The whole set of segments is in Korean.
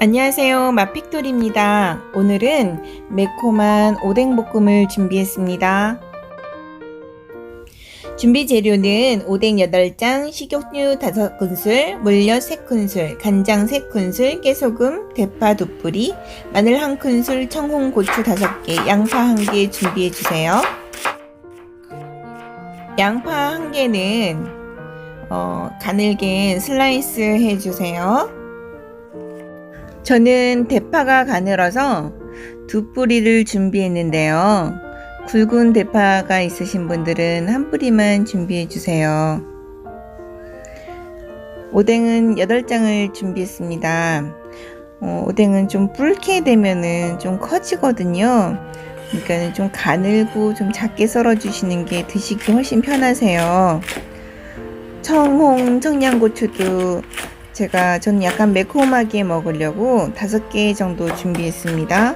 안녕하세요. 마픽돌입니다. 오늘은 매콤한 오뎅볶음을 준비했습니다. 준비 재료는 오뎅 8장, 식용유 5큰술, 물엿 3큰술, 간장 3큰술, 깨소금, 대파 2뿌리, 마늘 1큰술, 청홍, 고추 5개, 양파 1개 준비해 주세요. 양파 1개는 어, 가늘게 슬라이스 해 주세요. 저는 대파가 가늘어서 두 뿌리를 준비했는데요. 굵은 대파가 있으신 분들은 한 뿌리만 준비해 주세요. 오뎅은 8장을 준비했습니다. 어, 오뎅은 좀 붉게 되면은 좀 커지거든요. 그러니까 좀 가늘고 좀 작게 썰어 주시는 게 드시기 훨씬 편하세요. 청홍, 청양고추도 제가 저는 약간 매콤하게 먹으려고 다섯 개 정도 준비했습니다.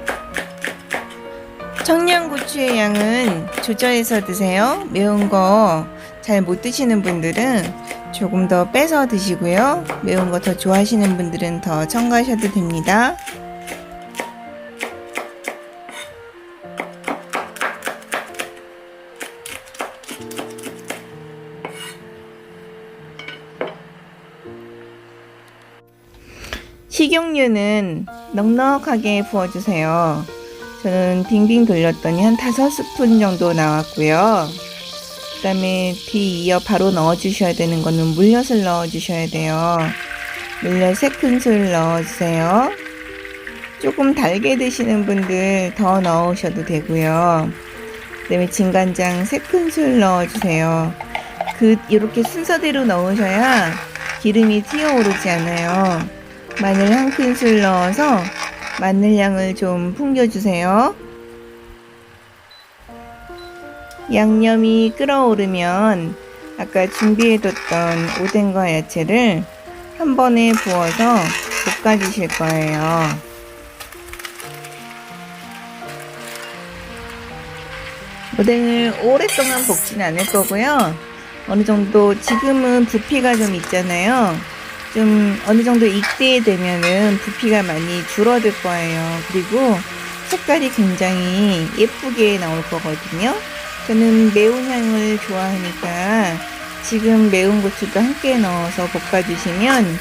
청양고추의 양은 조절해서 드세요. 매운 거 잘 못 드시는 분들은 조금 더 빼서 드시고요. 매운 거 더 좋아하시는 분들은 더 첨가하셔도 됩니다. 식용유는 넉넉하게 부어주세요. 저는 빙빙 돌렸더니 한 다섯 스푼 정도 나왔고요. 그 다음에 뒤 이어 바로 넣어주셔야 되는 거는 물엿을 넣어주셔야 돼요. 물엿 3큰술 넣어주세요. 조금 달게 드시는 분들 더 넣으셔도 되고요. 그 다음에 진간장 3큰술 넣어주세요. 그, 이렇게 순서대로 넣으셔야 기름이 튀어오르지 않아요. 마늘 한 큰술 넣어서 마늘 향을 좀 풍겨주세요. 양념이 끓어오르면 아까 준비해뒀던 오뎅과 야채를 한 번에 부어서 볶아주실 거예요. 오뎅을 오랫동안 볶진 않을 거고요. 어느 정도 지금은 부피가 좀 있잖아요. 좀 어느 정도 익게 되면은 부피가 많이 줄어들 거예요. 그리고 색깔이 굉장히 예쁘게 나올 거거든요. 저는 매운 향을 좋아하니까 지금 매운 고추도 함께 넣어서 볶아주시면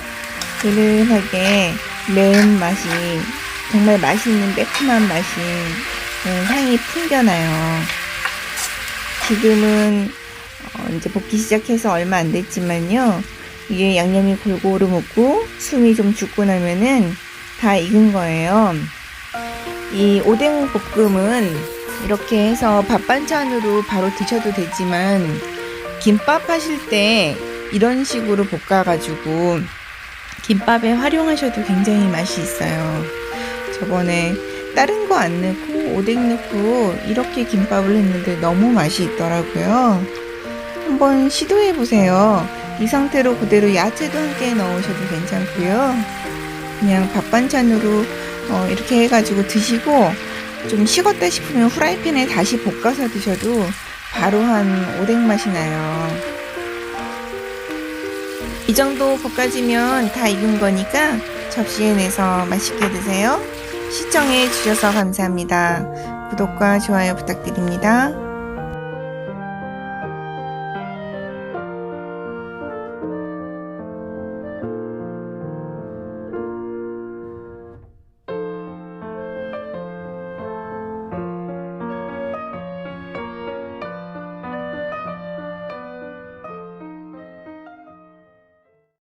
그릇하게 매운 맛이 정말 맛있는 매콤한 맛이 음, 향이 풍겨나요. 지금은 어, 이제 볶기 시작해서 얼마 안 됐지만요. 이게 양념이 골고루 묻고 숨이 좀 죽고 나면은 다 익은 거예요. 이 오뎅 볶음은 이렇게 해서 밥 반찬으로 바로 드셔도 되지만 김밥 하실 때 이런 식으로 볶아가지고 김밥에 활용하셔도 굉장히 맛이 있어요. 저번에 다른 거 안 넣고 오뎅 넣고 이렇게 김밥을 했는데 너무 맛이 있더라고요. 한번 시도해 보세요. 이 상태로 그대로 야채도 함께 넣으셔도 괜찮고요. 그냥 밥 반찬으로 어, 이렇게 해가지고 드시고 좀 식었다 싶으면 후라이팬에 다시 볶아서 드셔도 바로 한 오뎅 맛이 나요. 이 정도 볶아지면 다 익은 거니까 접시에 내서 맛있게 드세요. 시청해 주셔서 감사합니다. 구독과 좋아요 부탁드립니다.